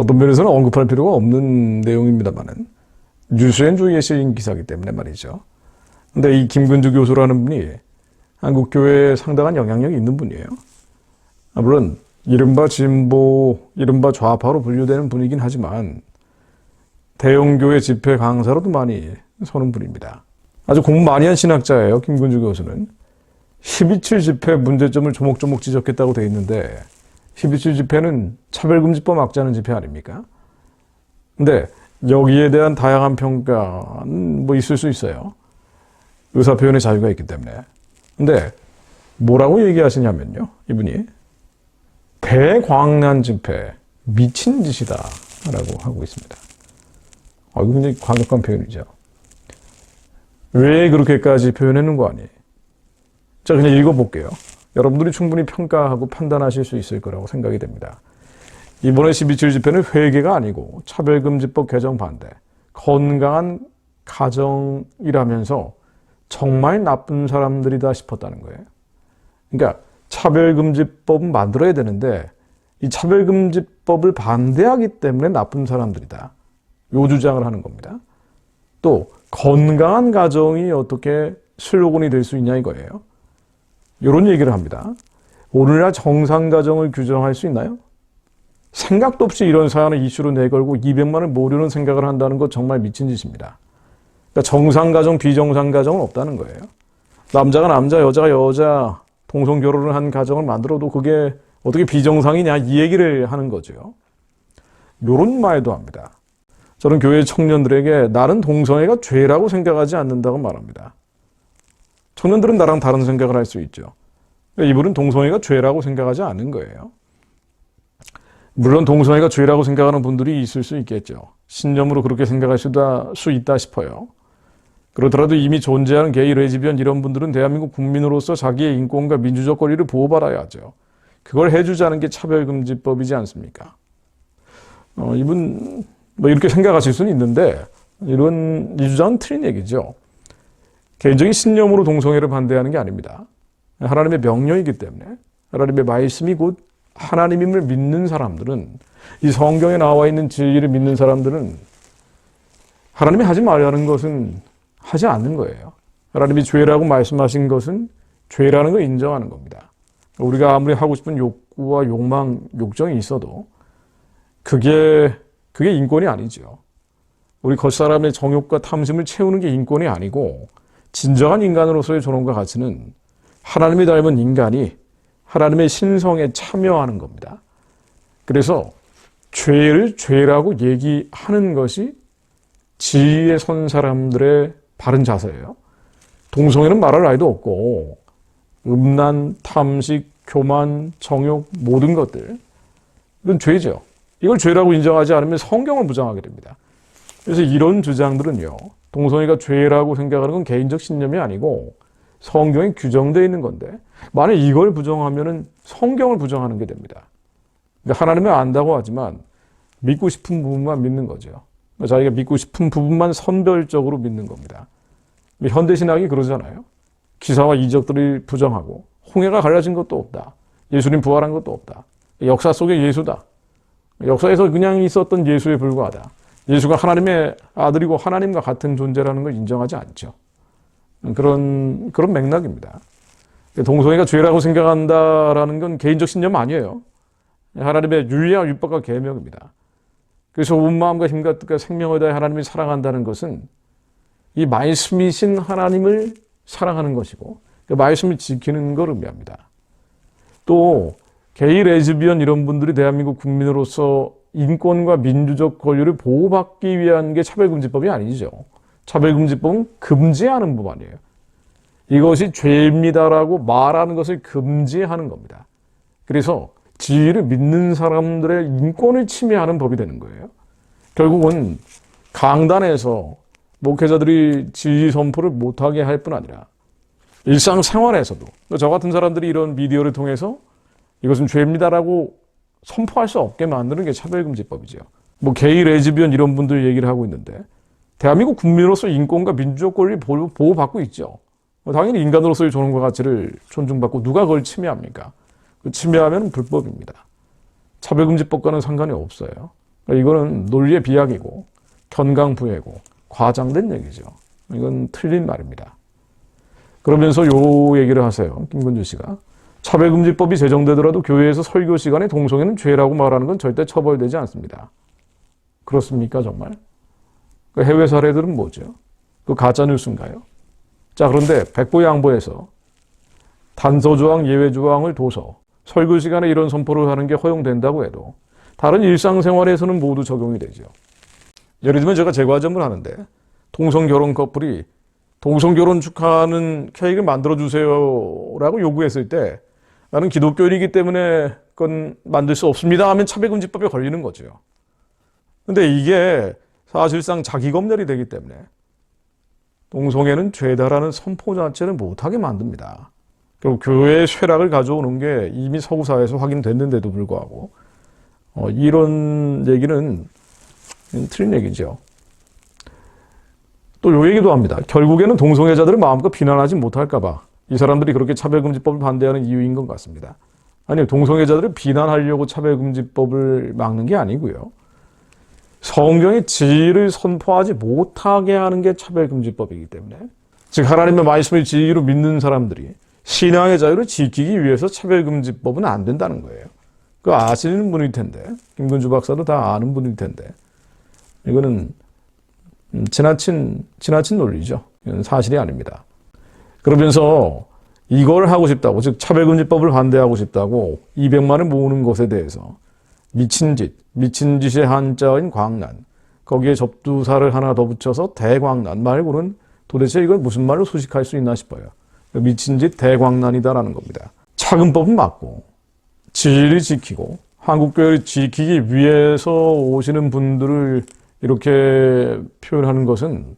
어떤 면에서는 언급할 필요가 없는 내용입니다만은 뉴스엔 주의에 실린 기사이기 때문에 말이죠. 근데 이 김근주 교수라는 분이 한국 교회에 상당한 영향력이 있는 분이에요. 아, 물론 이른바 진보, 이른바 좌파로 분류되는 분이긴 하지만 대형교회 집회 강사로도 많이 서는 분입니다. 아주 공부 많이 한 신학자예요. 김근주 교수는. 12.7 집회 문제점을 조목조목 지적했다고 돼 있는데 12.7 집회는 차별금지법 막자는 집회 아닙니까? 근데 여기에 대한 다양한 평가는 뭐 있을 수 있어요. 의사표현의 자유가 있기 때문에. 근데 뭐라고 얘기하시냐면요. 이분이 대광난 집회 미친 짓이다 라고 하고 있습니다. 아, 이거 굉장히 과격한 표현이죠. 왜 그렇게까지 표현했는 거 아니에요? 자, 그냥 읽어볼게요. 여러분들이 충분히 평가하고 판단하실 수 있을 거라고 생각이 됩니다. 이번에 12.7 집회는 회개가 아니고 차별금지법 개정 반대, 건강한 가정이라면서 정말 나쁜 사람들이다 싶었다는 거예요. 그러니까 차별금지법은 만들어야 되는데 이 차별금지법을 반대하기 때문에 나쁜 사람들이다. 요 주장을 하는 겁니다. 또 건강한 가정이 어떻게 슬로건이 될 수 있냐 이거예요. 이런 얘기를 합니다. 오늘날 정상 가정을 규정할 수 있나요? 생각도 없이 이런 사안을 이슈로 내걸고 200만을 모르는 생각을 한다는 것 정말 미친 짓입니다. 그러니까 정상 가정, 비정상 가정은 없다는 거예요. 남자가 남자, 여자가 여자, 동성 결혼을 한 가정을 만들어도 그게 어떻게 비정상이냐 이 얘기를 하는 거죠. 이런 말도 합니다. 저는 교회 청년들에게 나는 동성애가 죄라고 생각하지 않는다고 말합니다. 청년들은 나랑 다른 생각을 할 수 있죠. 이분은 동성애가 죄라고 생각하지 않는 거예요. 물론 동성애가 죄라고 생각하는 분들이 있을 수 있겠죠. 신념으로 그렇게 수다, 수 있다 싶어요. 그렇더라도 이미 존재하는 게이, 레즈비언 이런 분들은 대한민국 국민으로서 자기의 인권과 민주적 권리를 보호받아야 하죠. 그걸 해주자는 게 차별금지법이지 않습니까? 어, 이분 뭐 이렇게 생각하실 수는 있는데 이런 이 주장은 틀린 얘기죠. 개인적인 신념으로 동성애를 반대하는 게 아닙니다. 하나님의 명령이기 때문에 하나님의 말씀이 곧 하나님임을 믿는 사람들은 이 성경에 나와 있는 진리를 믿는 사람들은 하나님이 하지 말라는 것은 하지 않는 거예요. 하나님이 죄라고 말씀하신 것은 죄라는 걸 인정하는 겁니다. 우리가 아무리 하고 싶은 욕구와 욕망, 욕정이 있어도 그게 그게 인권이 아니죠. 우리 겉사람의 정욕과 탐심을 채우는 게 인권이 아니고 진정한 인간으로서의 존엄과 가치는 하나님이 닮은 인간이 하나님의 신성에 참여하는 겁니다. 그래서 죄를 죄라고 얘기하는 것이 지혜에 선 사람들의 바른 자세예요. 동성애는 말할 나위도 없고 음란, 탐식, 교만, 정욕 모든 것들 이건 죄죠. 이걸 죄라고 인정하지 않으면 성경을 부정하게 됩니다. 그래서 이런 주장들은요. 동성애가 죄라고 생각하는 건 개인적 신념이 아니고 성경에 규정되어 있는 건데 만약 이걸 부정하면은 성경을 부정하는 게 됩니다. 하나님은 안다고 하지만 믿고 싶은 부분만 믿는 거죠. 자기가 믿고 싶은 부분만 선별적으로 믿는 겁니다. 현대 신학이 그러잖아요. 기사와 이적들이 부정하고 홍해가 갈라진 것도 없다. 예수님 부활한 것도 없다. 역사 속의 예수다. 역사에서 그냥 있었던 예수에 불과하다. 예수가 하나님의 아들이고 하나님과 같은 존재라는 걸 인정하지 않죠. 그런, 그런 맥락입니다. 동성애가 죄라고 생각한다라는 건 개인적 신념 아니에요. 하나님의 윤리와 율법과 계명입니다. 그래서 온 마음과 힘과 뜻과 생명을 다해 하나님을 사랑한다는 것은 이 말씀이신 하나님을 사랑하는 것이고 그 말씀을 지키는 걸 의미합니다. 또 게이, 레즈비언 이런 분들이 대한민국 국민으로서 인권과 민주적 권리를 보호받기 위한 게 차별금지법이 아니죠. 차별금지법은 금지하는 법안이에요. 이것이 죄입니다라고 말하는 것을 금지하는 겁니다. 그래서 지위를 믿는 사람들의 인권을 침해하는 법이 되는 거예요. 결국은 강단에서 목회자들이 지위 선포를 못하게 할 뿐 아니라 일상생활에서도 저 같은 사람들이 이런 미디어를 통해서 이것은 죄입니다라고 선포할 수 없게 만드는 게 차별금지법이죠. 뭐 게이, 레즈비언 이런 분들 얘기를 하고 있는데 대한민국 국민으로서 인권과 민주적 권리 보호받고 있죠. 뭐 당연히 인간으로서의 존엄과 가치를 존중받고 누가 그걸 침해합니까? 그 침해하면 불법입니다. 차별금지법과는 상관이 없어요. 이거는 논리의 비약이고 견강부회고 과장된 얘기죠. 이건 틀린 말입니다. 그러면서 요 얘기를 하세요. 김근주 씨가. 차별금지법이 제정되더라도 교회에서 설교 시간에 동성애는 죄라고 말하는 건 절대 처벌되지 않습니다. 그렇습니까, 정말? 그 해외 사례들은 뭐죠? 그 가짜 뉴스인가요? 자, 그런데 백보 양보에서 단서 조항, 예외 조항을 둬서 설교 시간에 이런 선포를 하는 게 허용된다고 해도 다른 일상생활에서는 모두 적용이 되죠. 예를 들면 제가 제 과점을 하는데 동성 결혼 커플이 동성 결혼 축하하는 케이크를 만들어 주세요라고 요구했을 때 나는 기독교인이기 때문에 그건 만들 수 없습니다 하면 차별금지법에 걸리는 거죠. 근데 이게 사실상 자기 검열이 되기 때문에 동성애는 죄다라는 선포 자체를 못하게 만듭니다. 결국 교회의 쇠락을 가져오는 게 이미 서구 사회에서 확인됐는데도 불구하고 어, 이런 얘기는 틀린 얘기죠. 또 요 얘기도 합니다. 결국에는 동성애자들을 마음껏 비난하지 못할까봐 이 사람들이 그렇게 차별금지법을 반대하는 이유인 것 같습니다. 아니요, 동성애자들을 비난하려고 차별금지법을 막는 게 아니고요. 성경의 진리를 선포하지 못하게 하는 게 차별금지법이기 때문에 즉 하나님의 말씀을 진리로 믿는 사람들이 신앙의 자유를 지키기 위해서 차별금지법은 안 된다는 거예요. 그 아시는 분일 텐데 김근주 박사도 다 아는 분일 텐데 이거는 음, 지나친 지나친 논리죠. 이건 사실이 아닙니다. 그러면서 이걸 하고 싶다고 즉 차별금지법을 반대하고 싶다고 200만 원 모으는 것에 대해서 미친 짓, 미친 짓의 한자인 광란 거기에 접두사를 하나 더 붙여서 대광란 말고는 도대체 이걸 무슨 말로 수식할 수 있나 싶어요. 미친 짓 대광란이다라는 겁니다. 차근법은 맞고 진리 지키고 한국교회를 지키기 위해서 오시는 분들을 이렇게 표현하는 것은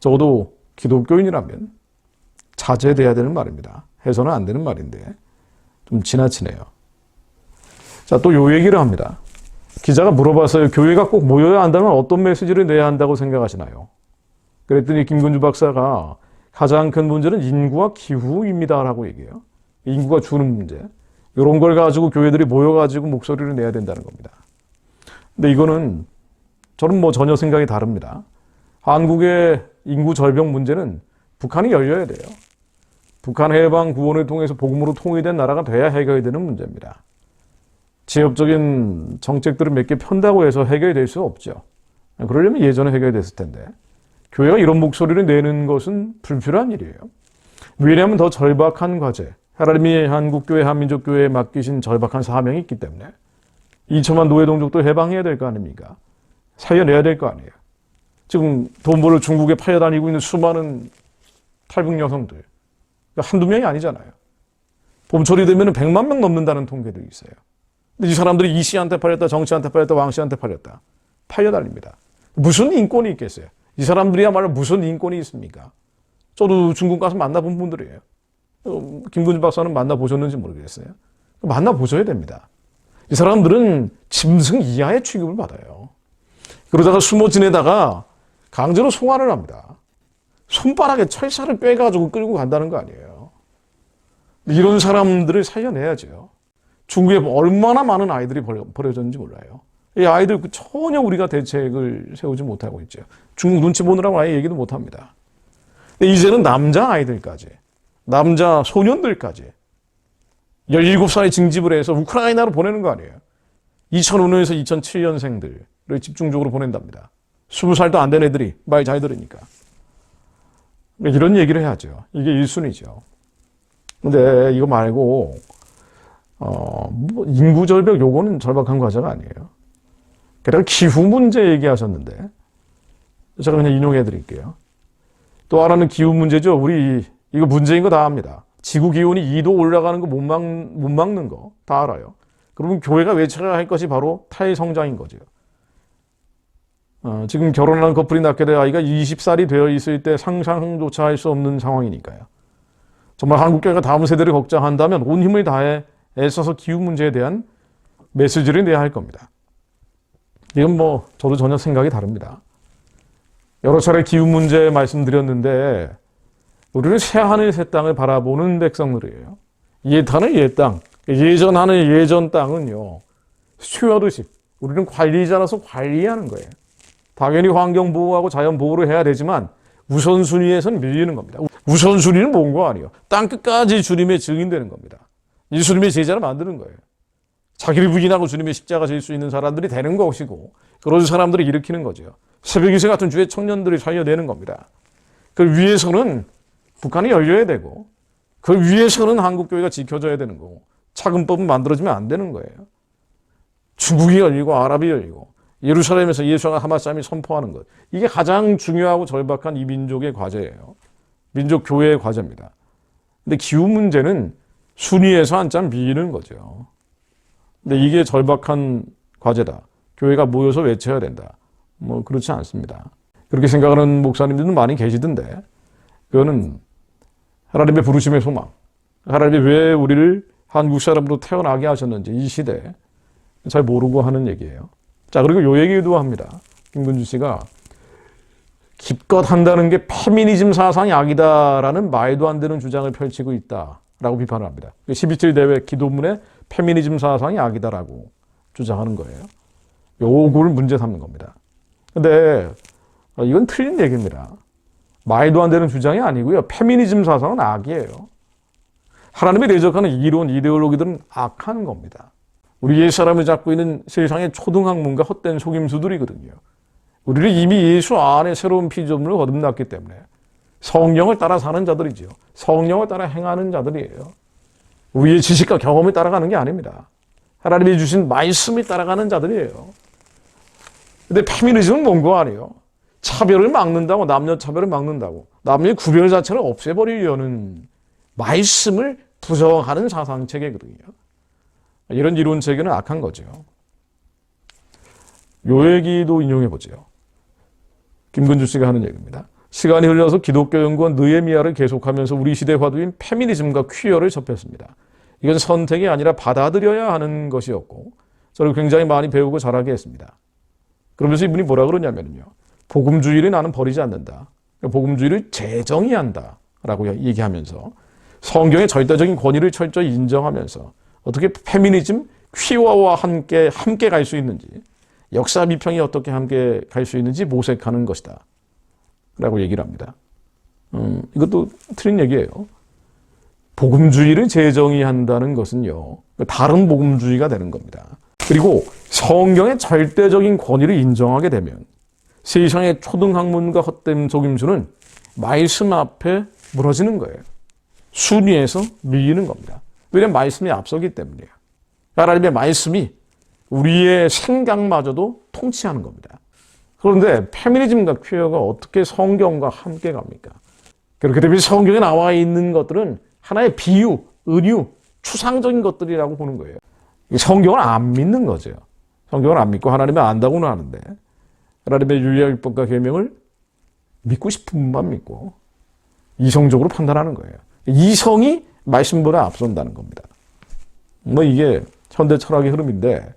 적어도 기독교인이라면 자제돼야 되는 말입니다. 해서는 안 되는 말인데 좀 지나치네요. 자, 또 요 얘기를 합니다. 기자가 물어봤어요. 교회가 꼭 모여야 한다면 어떤 메시지를 내야 한다고 생각하시나요? 그랬더니 김근주 박사가 가장 큰 문제는 인구와 기후입니다라고 얘기해요. 인구가 주는 문제. 이런 걸 가지고 교회들이 모여가지고 목소리를 내야 된다는 겁니다. 근데 이거는 저는 뭐 전혀 생각이 다릅니다. 한국의 인구 절벽 문제는 북한이 열려야 돼요. 북한 해방 구원을 통해서 복음으로 통일된 나라가 돼야 해결되는 문제입니다. 지역적인 정책들을 몇 개 편다고 해서 해결될 수 없죠. 그러려면 예전에 해결됐을 텐데. 교회가 이런 목소리를 내는 것은 불필요한 일이에요. 왜냐하면 더 절박한 과제, 하나님이 한국교회, 한민족교회에 맡기신 절박한 사명이 있기 때문에 2천만 노예동족도 해방해야 될 거 아닙니까? 살려내야 될 거 아니에요. 지금 돈 벌어 중국에 팔려다니고 있는 수많은 탈북 여성들. 한두 명이 아니잖아요. 봄철이 되면 100만 명 넘는다는 통계도 있어요. 근데 이 사람들이 이 씨한테 팔렸다, 정 씨한테 팔렸다, 왕 씨한테 팔렸다. 팔려다닙니다. 무슨 인권이 있겠어요? 이 사람들이야말로 무슨 인권이 있습니까? 저도 중국 가서 만나본 분들이에요. 어, 김근주 박사는 만나보셨는지 모르겠어요. 만나보셔야 됩니다. 이 사람들은 짐승 이하의 취급을 받아요. 그러다가 숨어 지내다가 강제로 송환을 합니다. 손바닥에 철사를 빼가지고 끌고 간다는 거 아니에요. 이런 사람들을 살려내야죠. 중국에 얼마나 많은 아이들이 버려졌는지 몰라요. 이 아이들 전혀 우리가 대책을 세우지 못하고 있죠. 중국 눈치 보느라고 아예 얘기도 못 합니다. 이제는 남자 아이들까지, 남자 소년들까지 17살에 징집을 해서 우크라이나로 보내는 거 아니에요. 2005년에서 2007년생들을 집중적으로 보낸답니다. 20살도 안 된 애들이 말 잘 들으니까. 이런 얘기를 해야죠. 이게 1순위죠. 근데 이거 말고, 어, 뭐 인구 절벽 요거는 절박한 과제가 아니에요. 게다가 기후 문제 얘기하셨는데, 제가 그냥 인용해 드릴게요. 또 하나는 기후 문제죠. 우리 이거 문제인 거 다 압니다. 지구 기온이 2도 올라가는 거 못 막, 못 막는 거 다 알아요. 그러면 교회가 외쳐야 할 것이 바로 탈성장인 거죠. 어, 지금 결혼하는 커플이 낳게 될 아이가 20살이 되어 있을 때 상상조차 할 수 없는 상황이니까요. 정말 한국교회가 다음 세대를 걱정한다면 온 힘을 다해 애써서 기후 문제에 대한 메시지를 내야 할 겁니다. 이건 뭐 저도 전혀 생각이 다릅니다. 여러 차례 기후 문제 말씀드렸는데 우리는 새 하늘 새 땅을 바라보는 백성들이에요. 옛 하늘 옛 땅, 예전 하늘 예전 땅은요. 스튜어드십, 우리는 관리자라서 관리하는 거예요. 당연히 환경 보호하고 자연 보호를 해야 되지만 우선순위에선 밀리는 겁니다. 우선순위는 뭔거 아니에요. 땅 끝까지 주님의 증인되는 겁니다. 예수님의 제자를 만드는 거예요. 자기를 부인하고 주님의 십자가 질 수 있는 사람들이 되는 것이고 그런 사람들을 일으키는 거죠. 새벽 이세 같은 주의 청년들이 살려내는 겁니다. 그 위에서는 북한이 열려야 되고 그 위에서는 한국교회가 지켜져야 되는 거고 차근법은 만들어지면 안 되는 거예요. 중국이 열리고 아랍이 열리고 예루살렘에서 예수와 하마쌈이 선포하는 것. 이게 가장 중요하고 절박한 이 민족의 과제예요. 민족 교회의 과제입니다. 근데 기후 문제는 순위에서 한참 미는 거죠. 근데 이게 절박한 과제다. 교회가 모여서 외쳐야 된다. 뭐 그렇지 않습니다. 그렇게 생각하는 목사님들도 많이 계시던데 그거는 하나님의 부르심의 소망. 하나님이 왜 우리를 한국 사람으로 태어나게 하셨는지 이 시대에 잘 모르고 하는 얘기예요. 자, 그리고 요 얘기도 합니다. 김근주 씨가 기껏 한다는 게 페미니즘 사상이 악이다라는 말도 안 되는 주장을 펼치고 있다라고 비판을 합니다. 12.7 대회 기도문에 페미니즘 사상이 악이다라고 주장하는 거예요. 요거를 문제 삼는 겁니다. 근데 이건 틀린 얘기입니다. 말도 안 되는 주장이 아니고요. 페미니즘 사상은 악이에요. 하나님이 대적하는 이론, 이데올로기들은 악한 겁니다. 우리 옛 사람이 잡고 있는 세상의 초등학문과 헛된 속임수들이거든요. 우리는 이미 예수 안에 새로운 피조물을 거듭났기 때문에 성령을 따라 사는 자들이지요. 성령을 따라 행하는 자들이에요. 우리의 지식과 경험을 따라가는 게 아닙니다. 하나님이 주신 말씀이 따라가는 자들이에요. 근데 페미니즘은 뭔거 아니에요. 차별을 막는다고, 남녀 차별을 막는다고, 남녀의 구별 자체를 없애버리려는 말씀을 부정하는 사상 체계거든요. 이런 이론 체계는 악한 거죠. 요 얘기도 인용해 보죠. 김근주 씨가 하는 얘기입니다. 시간이 흘러서 기독교 연구원 느에미아를 계속하면서 우리 시대 화두인 페미니즘과 퀴어를 접했습니다. 이건 선택이 아니라 받아들여야 하는 것이었고 저를 굉장히 많이 배우고 자라게 했습니다. 그러면서 이분이 뭐라 그러냐면요. 복음주의를 나는 버리지 않는다. 복음주의를 재정의한다. 라고 얘기하면서 성경의 절대적인 권위를 철저히 인정하면서 어떻게 페미니즘, 퀴어와 함께 함께 갈 수 있는지 역사 비평이 어떻게 함께 갈 수 있는지 모색하는 것이다. 라고 얘기를 합니다. 음, 이것도 틀린 얘기예요. 복음주의를 재정의한다는 것은요, 다른 복음주의가 되는 겁니다. 그리고 성경의 절대적인 권위를 인정하게 되면 세상의 초등학문과 헛된 속임수는 말씀 앞에 무너지는 거예요. 순위에서 밀리는 겁니다. 왜냐하면 말씀이 앞서기 때문이에요. 하나님의 말씀이 우리의 생각마저도 통치하는 겁니다. 그런데 페미니즘과 퀴어가 어떻게 성경과 함께 갑니까? 그렇게 되면 성경에 나와 있는 것들은 하나의 비유, 은유, 추상적인 것들이라고 보는 거예요. 성경을 안 믿는 거죠. 성경을 안 믿고 하나님을 안다고는 하는데 하나님의 윤리율법과 계명을 믿고 싶은 분만 믿고 이성적으로 판단하는 거예요. 이성이 말씀보다 앞선다는 겁니다. 뭐 이게 현대 철학의 흐름인데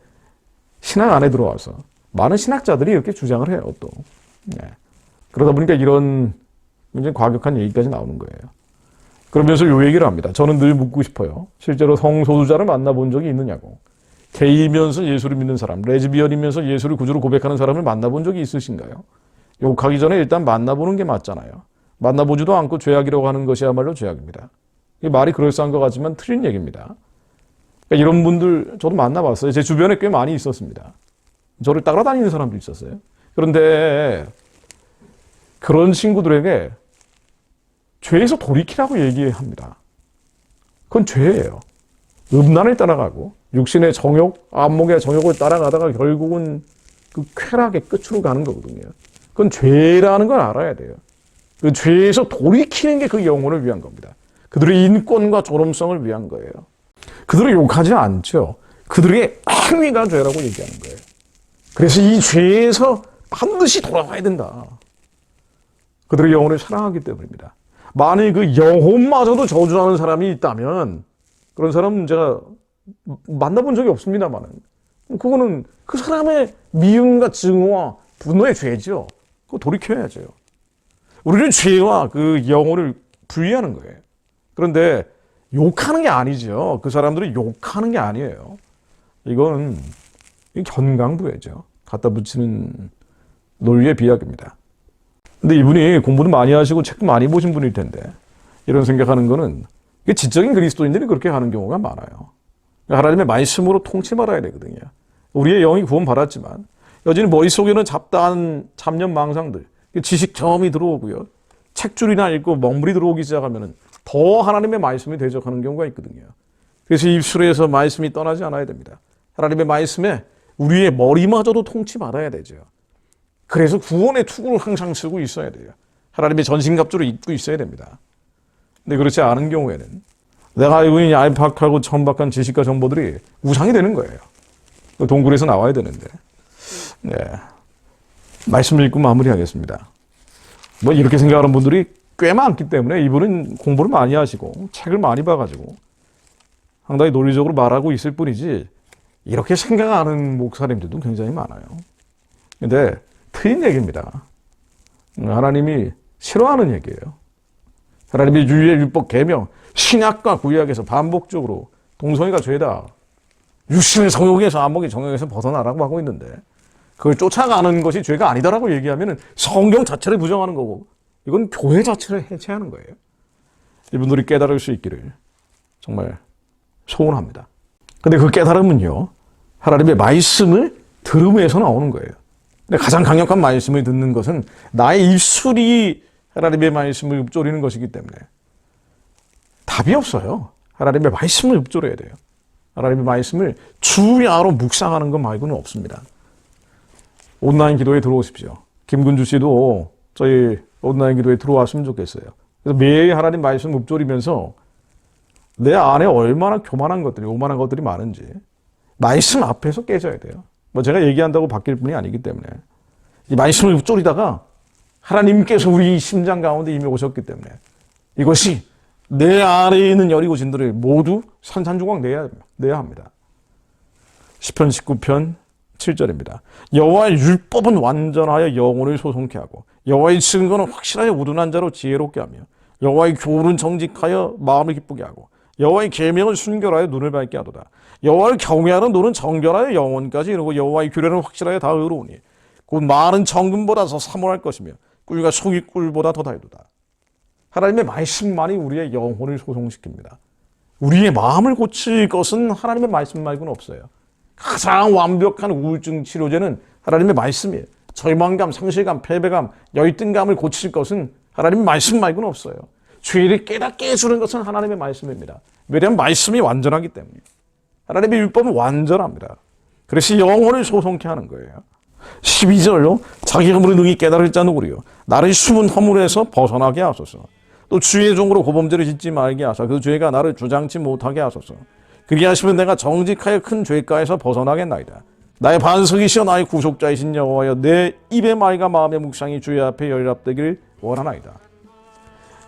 신학 안에 들어와서 많은 신학자들이 이렇게 주장을 해요 또. 네. 그러다 보니까 이런 굉장히 과격한 얘기까지 나오는 거예요. 그러면서 요 얘기를 합니다. 저는 늘 묻고 싶어요. 실제로 성소수자를 만나본 적이 있느냐고. 게이면서 예수를 믿는 사람, 레즈비언이면서 예수를 구주로 고백하는 사람을 만나본 적이 있으신가요? 욕하기 전에 일단 만나보는 게 맞잖아요. 만나보지도 않고 죄악이라고 하는 것이야말로 죄악입니다. 이 말이 그럴싸한 것 같지만 틀린 얘기입니다. 그러니까 이런 분들 저도 만나봤어요. 제 주변에 꽤 많이 있었습니다. 저를 따라다니는 사람도 있었어요. 그런데 그런 친구들에게 죄에서 돌이키라고 얘기합니다. 그건 죄예요. 음란을 따라가고 육신의 정욕, 안목의 정욕을 따라가다가 결국은 그 쾌락의 끝으로 가는 거거든요. 그건 죄라는 걸 알아야 돼요. 그 죄에서 돌이키는 게 그 영혼을 위한 겁니다. 그들의 인권과 존엄성을 위한 거예요. 그들을 욕하지 않죠. 그들의 행위가 죄라고 얘기하는 거예요. 그래서 이 죄에서 반드시 돌아와야 된다. 그들의 영혼을 사랑하기 때문입니다. 만일 그 영혼마저도 저주하는 사람이 있다면 그런 사람은 제가 만나본 적이 없습니다만은 그거는 그 사람의 미움과 증오와 분노의 죄죠. 그거 돌이켜야죠. 우리는 죄와 그 영혼을 분리하는 거예요. 그런데 욕하는 게 아니죠. 그 사람들이 욕하는 게 아니에요. 이건 이 견강부회죠. 갖다 붙이는 논리의 비약입니다. 근데 이분이 공부도 많이 하시고 책도 많이 보신 분일 텐데 이런 생각하는 거는 지적인 그리스도인들이 그렇게 하는 경우가 많아요. 하나님의 말씀으로 통치 말아야 되거든요. 우리의 영이 구원 받았지만 여전히 머릿속에는 잡다한 잡념 망상들, 지식 경험이 들어오고요. 책줄이나 읽고 먹물이 들어오기 시작하면 더 하나님의 말씀에 대적하는 경우가 있거든요. 그래서 입술에서 말씀이 떠나지 않아야 됩니다. 하나님의 말씀에 우리의 머리마저도 통치 말아야 되죠. 그래서 구원의 투구를 항상 쓰고 있어야 돼요. 하나님의 전신갑주를 입고 있어야 됩니다. 근데 그렇지 않은 경우에는 내가 알고 있는 얄팍하고 천박한 지식과 정보들이 우상이 되는 거예요. 그 동굴에서 나와야 되는데. 네. 말씀 읽고 마무리하겠습니다. 뭐 이렇게 생각하는 분들이 꽤 많기 때문에 이분은 공부를 많이 하시고 책을 많이 봐가지고 상당히 논리적으로 말하고 있을 뿐이지 이렇게 생각하는 목사님들도 굉장히 많아요. 근데 틀린 얘기입니다. 하나님이 싫어하는 얘기예요. 하나님의 유의 율법 계명 신약과 구약에서 반복적으로 동성애가 죄다. 육신의 성욕에서 안목의 정욕에서 벗어나라고 하고 있는데 그걸 쫓아가는 것이 죄가 아니다라고 얘기하면 성경 자체를 부정하는 거고 이건 교회 자체를 해체하는 거예요. 이분들이 깨달을 수 있기를 정말 소원합니다. 근데 그 깨달음은요, 하나님의 말씀을 들음에서 나오는 거예요. 근데 가장 강력한 말씀을 듣는 것은 나의 입술이 하나님의 말씀을 읊조리는 것이기 때문에 답이 없어요. 하나님의 말씀을 읊조려야 돼요. 하나님의 말씀을 주야로 묵상하는 것 말고는 없습니다. 온라인 기도에 들어오십시오. 김군주 씨도 저희 온라인 기도에 들어왔으면 좋겠어요. 그래서 매일 하나님 말씀 읊조리면서 내 안에 얼마나 교만한 것들이, 오만한 것들이 많은지 말씀 앞에서 깨져야 돼요. 뭐 제가 얘기한다고 바뀔 분이 아니기 때문에 이 말씀을 읊조리다가 하나님께서 우리 심장 가운데 임해 오셨기 때문에 이것이 내 안에 있는 여리고 진들을 모두 산산조각 내야, 내야 합니다. 10편 19편 7절입니다. 여호와의 율법은 완전하여 영혼을 소송케 하고 여호와의 증거는 확실하여 우둔한 자로 지혜롭게 하며 여호와의 교훈은 정직하여 마음을 기쁘게 하고 여호와의 계명은 순결하여 눈을 밝게 하도다. 여호와를 경외하는 눈은 정결하여 영혼까지 이르고 여호와의 규례는 확실하여 다 의로우니 곧 많은 정금보다 더 사모할 것이며 꿀과 속이 꿀보다 더 달도다. 하나님의 말씀만이 우리의 영혼을 소송시킵니다. 우리의 마음을 고칠 것은 하나님의 말씀 말고는 없어요. 가장 완벽한 우울증 치료제는 하나님의 말씀이에요. 절망감, 상실감, 패배감, 열등감을 고칠 것은 하나님의 말씀 말고는 없어요. 죄를 깨닫게 해주는 것은 하나님의 말씀입니다. 왜냐하면 말씀이 완전하기 때문에. 하나님의 율법은 완전합니다. 그래서 영혼을 소송케 하는 거예요. 12절로 자기 허물을 능히 깨달을 자 누구리요. 나를 숨은 허물에서 벗어나게 하소서. 또 주의 종으로 고범죄를 짓지 말게 하사 그 죄가 나를 주장치 못하게 하소서. 그리하시면 내가 정직하여 큰 죄가에서 벗어나겠나이다. 나의 반석이시여 나의 구속자이신 여호와여 내 입의 말과 마음의 묵상이 주의 앞에 열납되기를 원하나이다.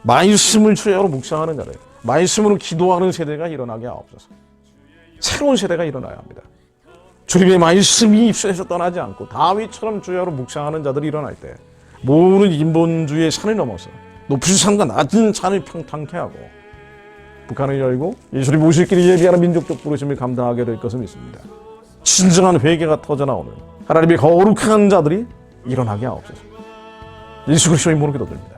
말씀을 주야로 묵상하는 자들, 말씀으로 기도하는 세대가 일어나게 하옵소서. 새로운 세대가 일어나야 합니다. 주님의 말씀이 입술에서 떠나지 않고 다윗처럼 주야로 묵상하는 자들이 일어날 때 모든 인본주의의 산을 넘어서 높은 산과 낮은 산을 평탄케 하고 북한을 열고 예수님 오실 길을 예비하는 민족적 부르심을 감당하게 될 것을 믿습니다. 진정한 회개가 터져나오는 하나님의 거룩한 자들이 일어나게 하옵소서. 예수 그리스도의 이름으로 기도드립니다.